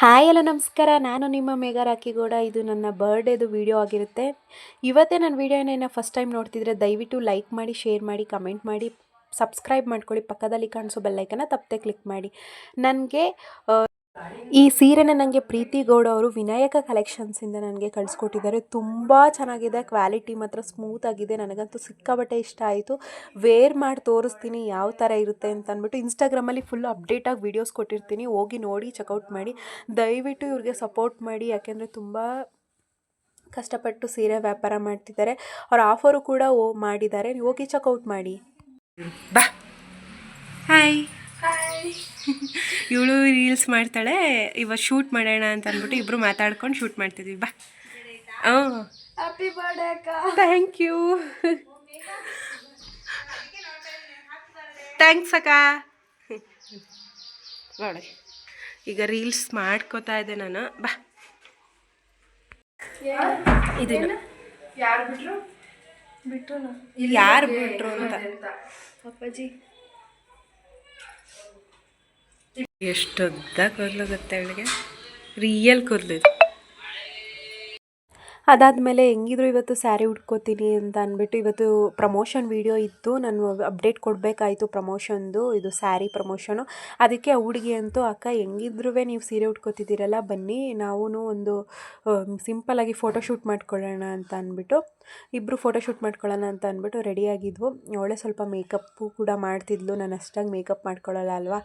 Hi ಎಲ್ಲ ನಮಸ್ಕಾರ. ನಾನು ನಿಮ್ಮ ಮೇಘ ರಾಖಿಗೌಡ. ಇದು ನನ್ನ ಬರ್ಡೇದು ವಿಡಿಯೋ ಆಗಿರುತ್ತೆ. ಇವತ್ತೇ ನನ್ನ ವಿಡಿಯೋನ ಫಸ್ಟ್ ಟೈಮ್ ನೋಡ್ತಿದ್ರೆ ದಯವಿಟ್ಟು ಲೈಕ್ ಮಾಡಿ ಶೇರ್ ಮಾಡಿ ಕಮೆಂಟ್ ಮಾಡಿ ಸಬ್ಸ್ಕ್ರೈಬ್ ಮಾಡ್ಕೊಳ್ಳಿ. ಪಕ್ಕದಲ್ಲಿ ಕಾಣಿಸೋ ಬೆಲ್ಲೈಕನ್ನ ತಪ್ಪದೆ ಕ್ಲಿಕ್ ಮಾಡಿ. ನನಗೆ ಈ ಸೀರೆನ ನನಗೆ ಪ್ರೀತಿ ಗೌಡ ಅವರು ವಿನಾಯಕ ಕಲೆಕ್ಷನ್ಸಿಂದ ನನಗೆ ಕಳಿಸ್ಕೊಟ್ಟಿದ್ದಾರೆ. ತುಂಬ ಚೆನ್ನಾಗಿದೆ ಕ್ವಾಲಿಟಿ ಮಾತ್ರ ಸ್ಮೂತ್ ಆಗಿದೆ. ನನಗಂತೂ ಸಿಕ್ಕಾಬಟ್ಟೆ ಇಷ್ಟ ಆಯಿತು. ವೇರ್ ಮಾಡಿ ತೋರಿಸ್ತೀನಿ ಯಾವ ಥರ ಇರುತ್ತೆ ಅಂತ ಅಂದ್ಬಿಟ್ಟು ಇನ್ಸ್ಟಾಗ್ರಾಮಲ್ಲಿ ಫುಲ್ ಅಪ್ಡೇಟಾಗಿ ವೀಡಿಯೋಸ್ ಕೊಟ್ಟಿರ್ತೀನಿ. ಹೋಗಿ ನೋಡಿ ಚೆಕ್ಔಟ್ ಮಾಡಿ. ದಯವಿಟ್ಟು ಇವ್ರಿಗೆ ಸಪೋರ್ಟ್ ಮಾಡಿ. ಯಾಕೆಂದರೆ ತುಂಬ ಕಷ್ಟಪಟ್ಟು ಸೀರೆ ವ್ಯಾಪಾರ ಮಾಡ್ತಿದ್ದಾರೆ. ಅವ್ರ ಆಫರು ಕೂಡ ಓ ಮಾಡಿದ್ದಾರೆ. ನೀವು ಹೋಗಿ ಚೆಕ್ಔಟ್ ಮಾಡಿ. ಬಾ. ಹಾಯ್ ಇವಳು ರೀಲ್ಸ್ ಮಾಡ್ತಾಳೆ ಇವತ್ತು ಶೂಟ್ ಮಾಡೋಣ ಅಂತ ಅಂದ್ಬಿಟ್ಟು ಇಬ್ರು ಮಾತಾಡ್ಕೊಂಡು ಶೂಟ್ ಮಾಡ್ತಿದ್ವಿ. ಬಾ. ಹಾಂ ಹ್ಯಾಪಿ ಬರ್ಡೇ ಅಕ್ಕ. ಥ್ಯಾಂಕ್ ಯು ಥ್ಯಾಂಕ್ಸ್ ಅಕ್ಕ. ನೋಡಿ ಈಗ ರೀಲ್ಸ್ ಮಾಡ್ಕೋತಾ ಇದ್ದೆ ನಾನು. ಬಾ. ಇದು ಯಾರು ಬಿಟ್ರು? ಬಿಟ್ರು ಯಾರು ಬಿಟ್ರು ಅಂತ? ಅಪ್ಪಾಜಿ. ಎಷ್ಟು ಉದ್ದ ಕೂದಲು ಗೊತ್ತಾ ಅವಳಿಗೆ? ರಿಯಲ್ ಕೂದಲು ಅದಾದಮೇಲೆ ಹೆಂಗಿದ್ರು ಇವತ್ತು ಸ್ಯಾರಿ ಉಟ್ಕೋತೀನಿ ಅಂತ ಅಂದ್ಬಿಟ್ಟು ಇವತ್ತು ಪ್ರಮೋಷನ್ ವೀಡಿಯೋ ಇತ್ತು. ನಾನು ಅಪ್ಡೇಟ್ ಕೊಡಬೇಕಾಯಿತು ಪ್ರಮೋಷನ್ದು. ಇದು ಸ್ಯಾರಿ ಪ್ರಮೋಷನು. ಅದಕ್ಕೆ ಹುಡುಗಿ ಅಂತೂ, ಅಕ್ಕ ಹೆಂಗಿದ್ರೂ ನೀವು ಸೀರೆ ಉಟ್ಕೋತಿದ್ದೀರಲ್ಲ, ಬನ್ನಿ. ನಾವು ಒಂದು ಸಿಂಪಲಾಗಿ ಫೋಟೋಶೂಟ್ ಮಾಡ್ಕೊಳ್ಳೋಣ ಅಂತ ಅಂದ್ಬಿಟ್ಟು ಇಬ್ಬರು ಫೋಟೋಶೂಟ್ ಮಾಡ್ಕೊಳ್ಳೋಣ ಅಂತ ಅಂದ್ಬಿಟ್ಟು ರೆಡಿಯಾಗಿದ್ವು ಒಳ್ಳೆ ಸ್ವಲ್ಪ ಮೇಕಪ್ಪು ಕೂಡ ಮಾಡ್ತಿದ್ಲು. ನಾನು ಅಷ್ಟಾಗಿ ಮೇಕಪ್ ಮಾಡ್ಕೊಳ್ಳಲ್ಲ ಅಲ್ವಾ?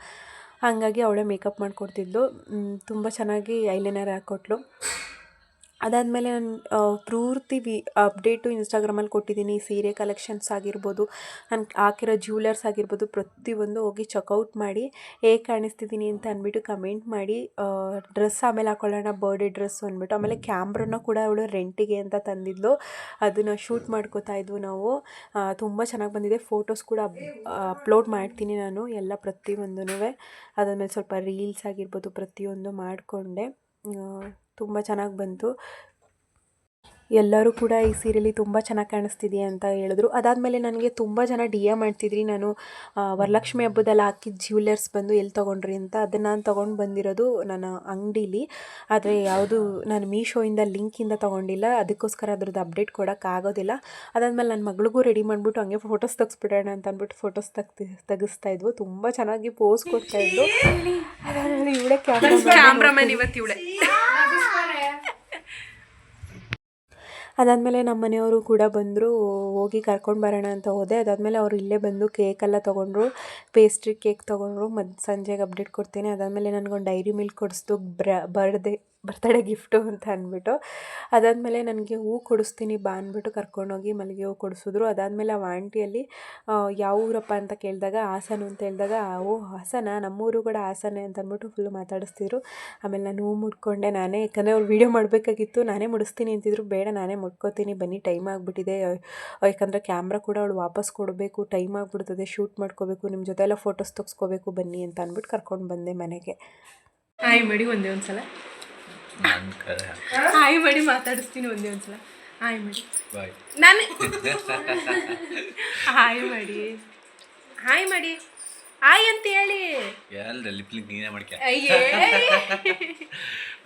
ಹಾಗಾಗಿ ಅವಳೇ ಮೇಕಪ್ ಮಾಡಿಕೊಡ್ತಿದ್ಲು. ತುಂಬ ಚೆನ್ನಾಗಿ ಐಲೈನರ್ ಹಾಕ್ಕೊಟ್ಲು. ಅದಾದಮೇಲೆ ನಾನು ಪೂರ್ತಿ ವಿ, ಅಪ್ಡೇಟು ಇನ್ಸ್ಟಾಗ್ರಾಮಲ್ಲಿ ಕೊಟ್ಟಿದ್ದೀನಿ. ಸೀರೆ ಕಲೆಕ್ಷನ್ಸ್ ಆಗಿರ್ಬೋದು, ನಾನು ಹಾಕಿರೋ ಜ್ಯುವೆಲರ್ಸ್ ಆಗಿರ್ಬೋದು, ಪ್ರತಿಯೊಂದು ಹೋಗಿ ಚೆಕ್ಔಟ್ ಮಾಡಿ, ಹೇಗೆ ಕಾಣಿಸ್ತಿದ್ದೀನಿ ಅಂತ ಅಂದ್ಬಿಟ್ಟು ಕಮೆಂಟ್ ಮಾಡಿ ಡ್ರೆಸ್ ಆಮೇಲೆ ಹಾಕೊಳ್ಳೋಣ, ಬರ್ಡೇ ಡ್ರೆಸ್ ಅಂದ್ಬಿಟ್ಟು, ಆಮೇಲೆ ಕ್ಯಾಮ್ರನ್ನ ಕೂಡ ಅವಳು ರೆಂಟಿಗೆ ಅಂತ ತಂದಿದ್ಲು. ಅದನ್ನು ಶೂಟ್ ಮಾಡ್ಕೋತಾ ಇದ್ವು ನಾವು. ತುಂಬ ಚೆನ್ನಾಗಿ ಬಂದಿದೆ. ಫೋಟೋಸ್ ಕೂಡ ಅಪ್ಲೋಡ್ ಮಾಡ್ತೀನಿ ನಾನು ಎಲ್ಲ ಪ್ರತಿಯೊಂದೂ ಅದಾದಮೇಲೆ ಸ್ವಲ್ಪ ರೀಲ್ಸ್ ಆಗಿರ್ಬೋದು, ಪ್ರತಿಯೊಂದು ಮಾಡಿಕೊಂಡೆ. ತುಂಬ ಚೆನ್ನಾಗಿ ಬಂತು. ಎಲ್ಲರೂ ಕೂಡ ಈ ಸೀರೆಲಿ ತುಂಬ ಚೆನ್ನಾಗಿ ಕಾಣಿಸ್ತಿದೆಯಾ ಅಂತ ಹೇಳಿದ್ರು. ಅದಾದಮೇಲೆ ನನಗೆ ತುಂಬ ಜನ ಡಿ ಎ ಮಾಡ್ತಿದ್ರಿ. ನಾನು ವರಲಕ್ಷ್ಮಿ ಹಬ್ಬದಲ್ಲಿ ಹಾಕಿದ ಜ್ಯುವೆಲರ್ಸ್ ಬಂದು ಎಲ್ಲಿ ತೊಗೊಂಡ್ರಿ ಅಂತ ಅದನ್ನು ನಾನು ತೊಗೊಂಡು ಬಂದಿರೋದು ನನ್ನ ಅಂಗಡೀಲಿ. ಆದರೆ ಯಾವುದು ನಾನು ಮೀಶೋಯಿಂದ ಲಿಂಕಿಂದ ತೊಗೊಂಡಿಲ್ಲ. ಅದಕ್ಕೋಸ್ಕರ ಅದ್ರದ್ದು ಅಪ್ಡೇಟ್ ಕೊಡೋಕ್ಕಾಗೋದಿಲ್ಲ ಅದಾದಮೇಲೆ ನನ್ನ ಮಗಳಿಗೂ ರೆಡಿ ಮಾಡಿಬಿಟ್ಟು ಹಂಗೆ ಫೋಟೋಸ್ ತೆಗೆಸ್ಬಿಡೋಣ ಅಂತ ಅಂದ್ಬಿಟ್ಟು ಫೋಟೋಸ್ ತೆಗ್ದು ತೆಗಿಸ್ತಾ ಇದ್ವು. ತುಂಬ ಚೆನ್ನಾಗಿ ಪೋಸ್ ಕೊಡ್ತಾ ಇದ್ಲು. ಅದಾದಮೇಲೆ ಇವಳೇ ಕ್ಯಾಮ್ರಾ ಕ್ಯಾಮ್ರಾಮನ್ ಇವತ್ತು ಇವಳೆ. ಅದಾದಮೇಲೆ ನಮ್ಮ ಮನೆಯವರು ಕೂಡ ಬಂದರು, ಹೋಗಿ ಕರ್ಕೊಂಡು ಬರೋಣ ಅಂತ ಹೋದೆ. ಅದಾದಮೇಲೆ ಅವರು ಇಲ್ಲೇ ಬಂದು ಕೇಕೆಲ್ಲ ತೊಗೊಂಡ್ರು ಪೇಸ್ಟ್ರಿ ಕೇಕ್ ತೊಗೊಂಡ್ರು. ಮತ್ತು ಸಂಜೆಗೆ ಅಪ್ಡೇಟ್ ಕೊಡ್ತೀನಿ. ಅದಾದಮೇಲೆ ನನಗೊಂದು ಡೈರಿ ಮಿಲ್ಕ್ ಕೊಡಿಸ್ದು ಬ್ರ ಬರ್ಡೇ ಬರ್ತಡೇ ಗಿಫ್ಟು ಅಂತ ಅಂದ್ಬಿಟ್ಟು, ಅದಾದಮೇಲೆ ನನಗೆ ಹೂ ಕೊಡಿಸ್ತೀನಿ ಬಾ ಅಂದ್ಬಿಟ್ಟು ಕರ್ಕೊಂಡೋಗಿ ಮಲ್ಲಿಗೆ ಹೂ ಕೊಡಿಸಿದ್ರು. ಅದಾದಮೇಲೆ ಆ ಆಂಟಿಯಲ್ಲಿ ಯಾವ ಊರಪ್ಪ ಅಂತ ಕೇಳಿದಾಗ ಹಾಸನ ಅಂತ ಹೇಳಿದಾಗ, ಓ, ಹಾಸನ? ನಮ್ಮೂರು ಕೂಡ ಹಾಸನೇ ಅಂತ ಅಂದ್ಬಿಟ್ಟು ಫುಲ್ ಮಾತಾಡಿಸ್ತಿದ್ರು. ಆಮೇಲೆ ನಾನು ಹೂ ಮುಡ್ಕೊಂಡೆ ನಾನೇ, ಯಾಕಂದರೆ ಅವ್ರು ವೀಡಿಯೋ ಮಾಡಬೇಕಾಗಿತ್ತು. ನಾನೇ ಮುಡಿಸ್ತೀನಿ ಅಂತಿದ್ರು. ಬೇಡ, ನಾನೇ ಮುಡ್ಕೋತೀನಿ. ಬನ್ನಿ ಟೈಮ್ ಆಗಿಬಿಟ್ಟಿದೆ. ಯಾಕಂದರೆ ಕ್ಯಾಮ್ರಾ ಕೂಡ ಅವಳು ವಾಪಸ್ ಕೊಡಬೇಕು. ಟೈಮ್ ಆಗಿಬಿಡ್ತದೆ. ಶೂಟ್ ಮಾಡ್ಕೋಬೇಕು. ನಿಮ್ಮ ಜೊತೆ ಎಲ್ಲ ಫೋಟೋಸ್ ತೆಗೆಸ್ಕೋಬೇಕು. ಬನ್ನಿ ಅಂತ ಅಂದ್ಬಿಟ್ಟು ಕರ್ಕೊಂಡು ಬಂದೆ ಮನೆಗೆ. ಹಾಯ್ ಮಾಡಿ ಒಂದೇ ಒಂದು ಸಲ ಹಾಯ್ ಮಾಡಿ ಮಾತಾಡಿಸ್ತೀನಿ ಒಂದೇ ಒಂದ್ಸಲ. ಹಾಯ್ ಮಾಡಿ. ನಾನು ಹಾಯ್ ಮಾಡಿ. ಹಾಯ್ ಮಾಡಿ. ಹಾಯ್ ಅಂತ ಹೇಳಿ. ಎಲ್ಲ ಲಿಪ್ ಲಿಂಕ್ ನೀನೇ ಮಾಡ್ಕ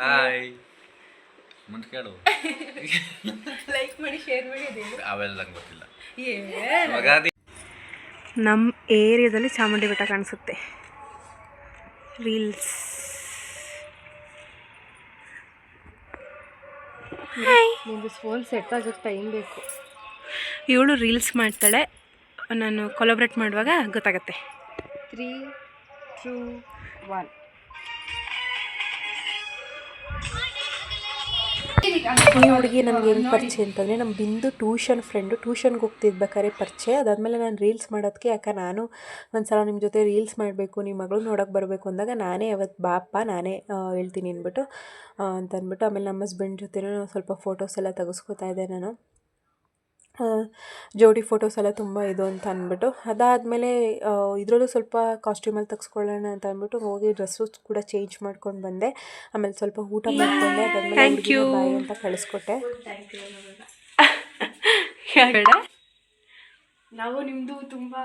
ಹಾಯ್. ಮುಂದೆ ಕೇಳು. ಲೈಕ್ ಮಾಡಿ ಶೇರ್ ಮಾಡಿ ಅವೆಲ್ಲ ನಂಗೆ ಗೊತ್ತಿಲ್ಲ. ಯುಗಾದಿ ಮಗಾದಿ ನಮ್ಮ ಏರಿಯಾದಲ್ಲಿ ಚಾಮುಂಡಿ ಬೆಟ್ಟ ಕಾಣಿಸುತ್ತೆ. ರೀಲ್ಸ್. ನಿಂದು ಫೋನ್ ಸೆಟ್ ಆಗೋಕ್ಕೆ ಟೈಮ್ ಬೇಕು? ಇವಳು ರೀಲ್ಸ್ ಮಾಡ್ತಾಳೆ. ನಾನು ಕೊಲಾಬ್ರೇಟ್ ಮಾಡುವಾಗ ಗೊತ್ತಾಗತ್ತೆ. ತ್ರೀ ಟೂ ಒನ್ ಈ ಹುಡುಗಿ ನನಗೆ ಹೆಂಗೆ ಪರಿಚಯ ಅಂತಂದರೆ ನಮ್ಮ ಬಿಂದು ಟ್ಯೂಷನ್ ಫ್ರೆಂಡು ಟ್ಯೂಷನ್ಗೆ ಹೋಗ್ತಿದ್ಬೇಕಾದ್ರೆ ಪರಿಚಯ. ಅದಾದಮೇಲೆ ನಾನು ರೀಲ್ಸ್ ಮಾಡೋದಕ್ಕೆ ಯಾಕೆ ನಾನು ಒಂದು ಸಲ ನಿಮ್ಮ ಜೊತೆ ರೀಲ್ಸ್ ಮಾಡಬೇಕು ನಿಮ್ಮ ಮಗಳು ನೋಡೋಕೆ ಬರಬೇಕು ಅಂದಾಗ ನಾನೇ ಅವತ್ತು ಬಾಪ್ಪ ನಾನೇ ಹೇಳ್ತೀನಿ ಅಂದ್ಬಿಟ್ಟು ಅಂತ ಅಂದ್ಬಿಟ್ಟು ಆಮೇಲೆ ನಮ್ಮ ಹಸ್ಬೆಂಡ್ ಜೊತೆನೂ ಸ್ವಲ್ಪ ಫೋಟೋಸ್ ಎಲ್ಲ ತೆಗೆಸ್ಕೊತಾ ಇದ್ದೆ ನಾನು. ಜೋಡಿ ಫೋಟೋಸ್ ಎಲ್ಲ ತುಂಬ ಇದು ಅಂತ ಅಂದ್ಬಿಟ್ಟು ಅದಾದಮೇಲೆ ಇದರಲ್ಲೂ ಸ್ವಲ್ಪ ಕಾಸ್ಟ್ಯೂಮಲ್ಲಿ ತೆಗೆಸ್ಕೊಳ್ಳೋಣ ಅಂತ ಅಂದ್ಬಿಟ್ಟು ಹೋಗಿ ಡ್ರೆಸ್ಸು ಕೂಡ ಚೇಂಜ್ ಮಾಡ್ಕೊಂಡು ಬಂದೆ. ಆಮೇಲೆ ಸ್ವಲ್ಪ ಊಟ ಮಾಡಿಕೊಂಡೆ ಅದಾದಮೇಲೆ ಯು. ಬಾಯ್ ಅಂತ ಕಳಿಸ್ಕೊಟ್ಟೆ. ಬೇಡ ನಾವು ನಿಮ್ಮದು ತುಂಬ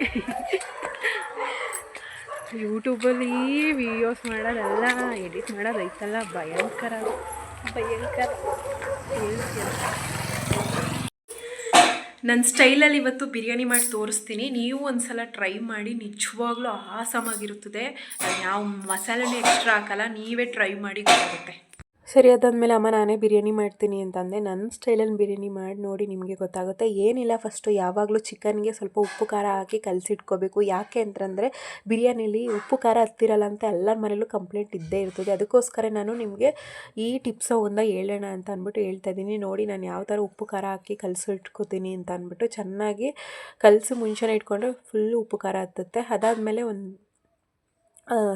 ಯೂಟ್ಯೂಬಲ್ಲಿ ವಿಡಿಯೋಸ್ ಮಾಡೋದಲ್ಲ, ಎಡಿಟ್ ಮಾಡೋದು ಐತಲ್ಲ, ಭಯಂಕರ ಭಯಂಕರ. ನನ್ನ ಸ್ಟೈಲಲ್ಲಿ ಇವತ್ತು ಬಿರಿಯಾನಿ ಮಾಡಿ ತೋರಿಸ್ತೀನಿ. ನೀವು ಒಂದ್ಸಲ ಟ್ರೈ ಮಾಡಿ, ನಿಜವಾಗ್ಲೂ ಆಸಮಾಗಿರುತ್ತದೆ. ಯಾವ ಮಸಾಲೆನೂ ಎಕ್ಸ್ಟ್ರಾ ಹಾಕಲ್ಲ, ನೀವೇ ಟ್ರೈ ಮಾಡಿ ಗೊತ್ತಾಗುತ್ತೆ. ಸರಿ, ಅದಾದಮೇಲೆ ಅಮ್ಮ ನಾನೇ ಬಿರಿಯಾನಿ ಮಾಡ್ತೀನಿ ಅಂತಂದೆ. ನನ್ನ ಸ್ಟೈಲಲ್ಲಿ ಬಿರಿಯಾನಿ ಮಾಡಿ, ನೋಡಿ ನಿಮಗೆ ಗೊತ್ತಾಗುತ್ತೆ. ಏನಿಲ್ಲ ಫಸ್ಟು ಯಾವಾಗಲೂ ಚಿಕನ್ಗೆ ಸ್ವಲ್ಪ ಉಪ್ಪು, ಖಾರ ಹಾಕಿ ಕಲಸಿಟ್ಕೋಬೇಕು. ಯಾಕೆ ಅಂತಂದರೆ, ಬಿರಿಯಾನಿಲಿ ಉಪ್ಪು, ಖಾರ ಹತ್ತಿರಲ್ಲ ಅಂತ ಎಲ್ಲರ ಮನೇಲೂ ಕಂಪ್ಲೇಂಟ್ ಇದ್ದೇ ಇರ್ತದೆ. ಅದಕ್ಕೋಸ್ಕರ ನಾನು ನಿಮಗೆ ಈ ಟಿಪ್ಸ ಒಂದ ಹೇಳೋಣ ಅಂತ ಅಂದ್ಬಿಟ್ಟು ಹೇಳ್ತಾ ಇದ್ದೀನಿ. ನೋಡಿ, ನಾನು ಯಾವ ಥರ ಉಪ್ಪು, ಖಾರ ಹಾಕಿ ಕಲಸಿಟ್ಕೋತೀನಿ ಅಂತ ಅಂದ್ಬಿಟ್ಟು ಚೆನ್ನಾಗಿ ಕಲಸಿ ಮುಂಚೆನೇ ಇಟ್ಕೊಂಡ್ರೆ ಫುಲ್ಲು ಉಪ್ಪು, ಖಾರ ಹತ್ತುತ್ತೆ. ಅದಾದಮೇಲೆ ಒಂದು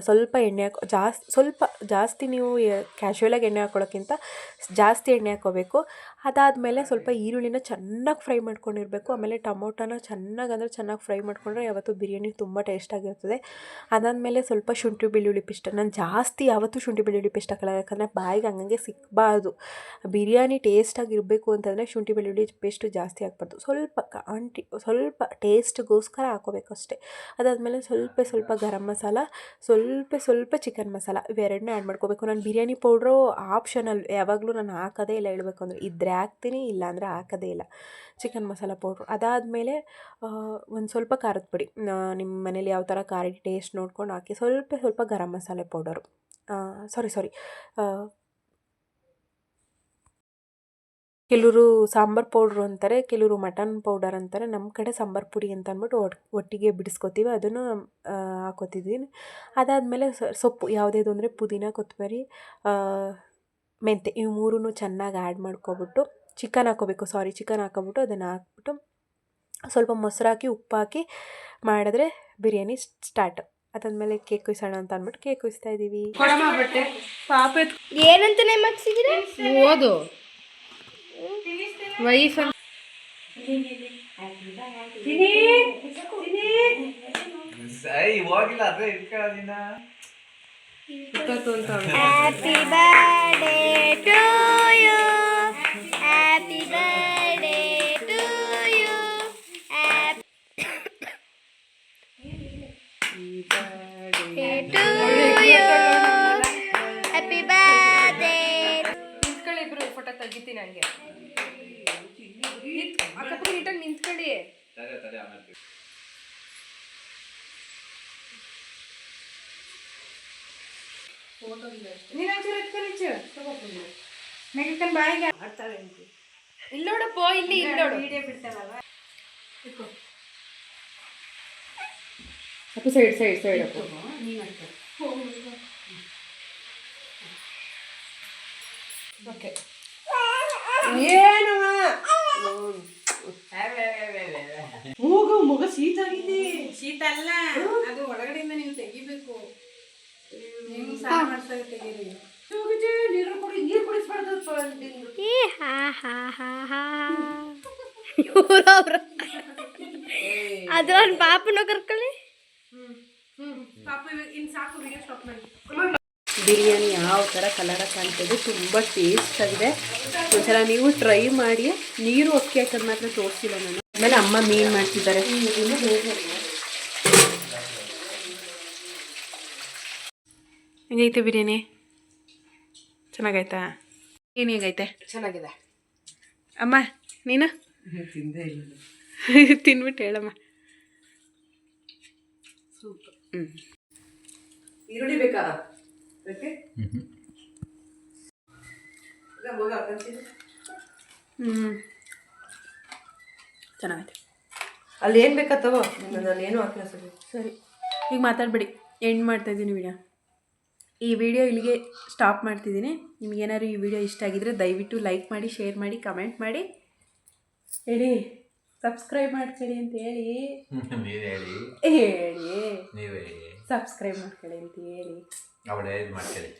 ಸ್ವಲ್ಪ ಎಣ್ಣೆ ಹಾಕೊ ಜಾಸ್ತಿ ಸ್ವಲ್ಪ ಜಾಸ್ತಿ ನೀವು ಕ್ಯಾಶುವಲಾಗಿ ಎಣ್ಣೆ ಹಾಕ್ಕೊಳ್ಳೋಕ್ಕಿಂತ ಜಾಸ್ತಿ ಎಣ್ಣೆ ಹಾಕ್ಕೋಬೇಕು ಅದಾದಮೇಲೆ ಸ್ವಲ್ಪ ಈರುಳ್ಳಿನ ಚೆನ್ನಾಗಿ ಫ್ರೈ ಮಾಡ್ಕೊಂಡಿರಬೇಕು. ಆಮೇಲೆ ಟೊಮೊಟೊನ ಚೆನ್ನಾಗಿ ಅಂದರೆ ಚೆನ್ನಾಗಿ ಫ್ರೈ ಮಾಡಿಕೊಂಡ್ರೆ ಯಾವತ್ತು ಬಿರಿಯಾನಿ ತುಂಬ ಟೇಸ್ಟಾಗಿರ್ತದೆ ಅದಾದಮೇಲೆ ಸ್ವಲ್ಪ ಶುಂಠಿ ಬೆಳ್ಳುಳ್ಳಿ ಪೇಸ್ಟ್. ನಾನು ಜಾಸ್ತಿ ಯಾವತ್ತೂ ಶುಂಠಿ ಬೆಳ್ಳುಳ್ಳಿ ಪೇಸ್ಟ್ ಹಾಕಲ್ಲ. ಯಾಕಂದರೆ ಬಾಯಿಗೆ ಹಂಗಂಗೆ ಸಿಕ್ಕಬಾರ್ದು ಬಿರಿಯಾನಿ ಟೇಸ್ಟಾಗಿರಬೇಕು ಅಂತಂದರೆ ಶುಂಠಿ ಬೆಳ್ಳುಳ್ಳಿ ಪೇಸ್ಟು ಜಾಸ್ತಿ ಹಾಕ್ಬಾರ್ದು. ಸ್ವಲ್ಪ ಕಾಂಟಿ ಸ್ವಲ್ಪ ಟೇಸ್ಟ್ಗೋಸ್ಕರ ಹಾಕೋಬೇಕು ಅಷ್ಟೇ. ಅದಾದಮೇಲೆ ಸ್ವಲ್ಪ ಸ್ವಲ್ಪ ಗರಂ ಮಸಾಲ ಸ್ವಲ್ಪ ಸ್ವಲ್ಪ ಚಿಕನ್ ಮಸಾಲ ಇವೆರಡನ್ನೇ ಆ್ಯಡ್ ಮಾಡ್ಕೋಬೇಕು. ನಾನು ಬಿರಿಯಾನಿ ಪೌಡ್ರು ಆಪ್ಷನಲ್ ಯಾವಾಗಲೂ ನಾನು ಹಾಕೋದೇ ಇಲ್ಲ ಹೇಳಬೇಕು ಅಂದರೆ ಇದ್ದರೆ ಹಾಕ್ತೀನಿ ಇಲ್ಲ ಅಂದರೆ ಹಾಕೋದೇ ಇಲ್ಲ. Chicken masala powder. ಅದಾದಮೇಲೆ ಒಂದು ಸ್ವಲ್ಪ ಖಾರದ ಪುಡಿ. ನಿಮ್ಮ ಮನೇಲಿ ಯಾವ ಥರ ಖಾರ ಟೇಸ್ಟ್ ನೋಡ್ಕೊಂಡು ಹಾಕಿ, ಸ್ವಲ್ಪ ಸ್ವಲ್ಪ ಗರಂ ಮಸಾಲೆ ಪೌಡರು. ಸಾರಿ ಸಾರಿ ಕೆಲವರು ಸಾಂಬಾರು ಪೌಡ್ರು ಅಂತಾರೆ, ಕೆಲವರು ಮಟನ್ ಪೌಡರ್ ಅಂತಾರೆ. ನಮ್ಮ ಕಡೆ ಸಾಂಬಾರು ಪುಡಿ ಅಂತ ಅಂದ್ಬಿಟ್ಟು ಒಟ್, ಒಟ್ಟಿಗೆ ಬಿಡಿಸ್ಕೊತೀವಿ. ಅದನ್ನು ಹಾಕೋತಿದ್ದೀನಿ. ಅದಾದಮೇಲೆ ಸೊಪ್ಪು. ಯಾವುದೇದು ಅಂದರೆ ಪುದೀನ ಕೊತ್ತಂಬರಿ ಮೆಂತೆ ಇವು ಮೂರೂ ಚೆನ್ನಾಗಿ ಆ್ಯಡ್ ಮಾಡ್ಕೊಬಿಟ್ಟು ಚಿಕನ್ ಹಾಕೋಬೇಕು. ಸಾರಿ ಚಿಕನ್ ಹಾಕೊಬಿಟ್ಟು ಅದನ್ನು ಹಾಕ್ಬಿಟ್ಟು ಸ್ವಲ್ಪ ಮೊಸರು ಹಾಕಿ ಉಪ್ಪು ಹಾಕಿ ಮಾಡಿದ್ರೆ ಬಿರಿಯಾನಿ ಸ್ಟಾರ್ಟ್ ಅದಾದ್ಮೇಲೆ ಕೇಕ್ ಕುಯ್ಸೋಣ ಅಂತ ಅಂದ್ಬಿಟ್ಟು ಕೇಕ್ ಕುಯ್ಸ್ತಾ ಇದ್ದೀವಿ ಪಾಪ ಏನಂತಾನೆ ಮಗ್ಸಿದ್ರೆ ಓದು. ವೈಫ್ ಹ್ಯಾಪಿ ನೀಟಾಗಿ ನಿಂತ್ಕೊಳ್ಳಿ ತಡೆ ತಡೆ ಆಮೇಲೆ ನೀನು ಒಂಚೂರು ಎತ್ಕೊಂಡು ಇಲ್ಲಿ ನೋಡಪ್ಪ ಇಲ್ಲಿ ಇಲ್ಲಿ ನೋಡು ಅಪ್ಪ ಸೈಡ್ ಸೈಡ್ ಸೈಡ್ ಅಪ್ಪ ಓಕೆ ಏನು ಶೀತ ಆಗಿದೆ. ಶೀತ ಅಲ್ಲ. ಅದು ಒಳಗಡೆಯಿಂದ ನೀವು ತೆಗಿಬೇಕು. ನೀವು ಸಾರು ಮಾಡ್ದಾಗ ತೆಗೀರಿ. ನೀರು ಕುಡಿ ನೀರು ಅದು ಪಾಪನ ಕರ್ಕೊಳ್ಳಿ. ಪಾಪ ಇನ್ನು ಸಾಕು ವಿಡಿಯೋ ಸ್ಟಾಪ್ ಮಾಡಿ. ಬಿರಿಯಾನಿ ಯಾವ ಥರ ಕಲರ ಕಾಣ್ತದೆ ತುಂಬ ಟೇಸ್ಟ್ ಆಗಿದೆ. ಒಂದ್ಸಲ ನೀವು ಟ್ರೈ ಮಾಡಿ ನೀರು ಅಕ್ಕಿ ಹಾಕೋದು ಮಾತ್ರ ತೋರಿಸಿಲ್ಲ ನಾನು. ಆಮೇಲೆ ಅಮ್ಮ ಮೀನು ಮಾಡ್ತಿದ್ದಾರೆ. ಹೆಂಗೈತೆ ಬಿರಿಯಾನಿ? ಚೆನ್ನಾಗೈತಾ? ಏನು ಹೇಗೈತೆ? ಚೆನ್ನಾಗಿದೆ. ಅಮ್ಮ ನೀನು? ತಿನ್ಬಿಟ್ಟು ಹೇಳಮ್ಮ. ಹ್ಞೂ ಈರುಳ್ಳಿ ಬೇಕಾ? ಹ್ಞೂ ಚೆನ್ನಾಗೈತೆ. ಅಲ್ಲಿ ಏನು ಬೇಕಾ ತಗೋ? ನಾನು ಏನು ಹಾಕಿಲ್ಲ ಸರಿ. ಸರಿ. ಈಗ ಮಾತಾಡಬೇಡಿ. ಎಂಡ್ ಮಾಡ್ತಾಯಿದ್ದೀನಿ ವಿಡಿಯೋ ಈ ವಿಡಿಯೋ ಇಲ್ಲಿಗೆ ಸ್ಟಾಪ್ ಮಾಡ್ತಿದ್ದೀನಿ. ನಿಮಗೇನಾದ್ರು ಈ ವಿಡಿಯೋ ಇಷ್ಟ ಆಗಿದ್ರೆ ದಯವಿಟ್ಟು ಲೈಕ್ ಮಾಡಿ ಶೇರ್ ಮಾಡಿ ಕಮೆಂಟ್ ಮಾಡಿ. ಹೇಳಿ ಸಬ್ಸ್ಕ್ರೈಬ್ ಮಾಡ್ಕೊಳ್ಳಿ ಅಂತ ಹೇಳಿ. ಹೇಳಿ. ಸಬ್ಸ್ಕ್ರೈಬ್ ಮಾಡ್ಕೊಳ್ಳಿ ಅಂತ ಹೇಳಿ. ಮಾಡ್ಕೊಳ್ಳಿ.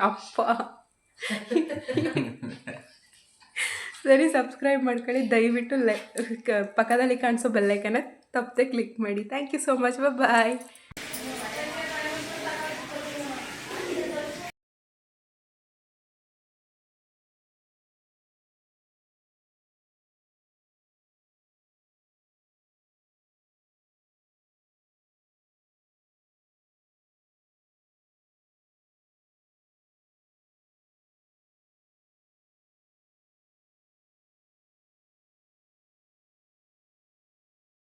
ಅಪ್ಪ ಸರಿ ಸಬ್ಸ್ಕ್ರೈಬ್ ಮಾಡ್ಕೊಳ್ಳಿ. ದಯವಿಟ್ಟು ಲೈ ಪಕ್ಕದಲ್ಲಿ ಕಾಣಿಸೋ ಬೆಲ್ಲೈಕನ್ನ ತಪ್ಪದೆ ಕ್ಲಿಕ್ ಮಾಡಿ. Thank you so much bye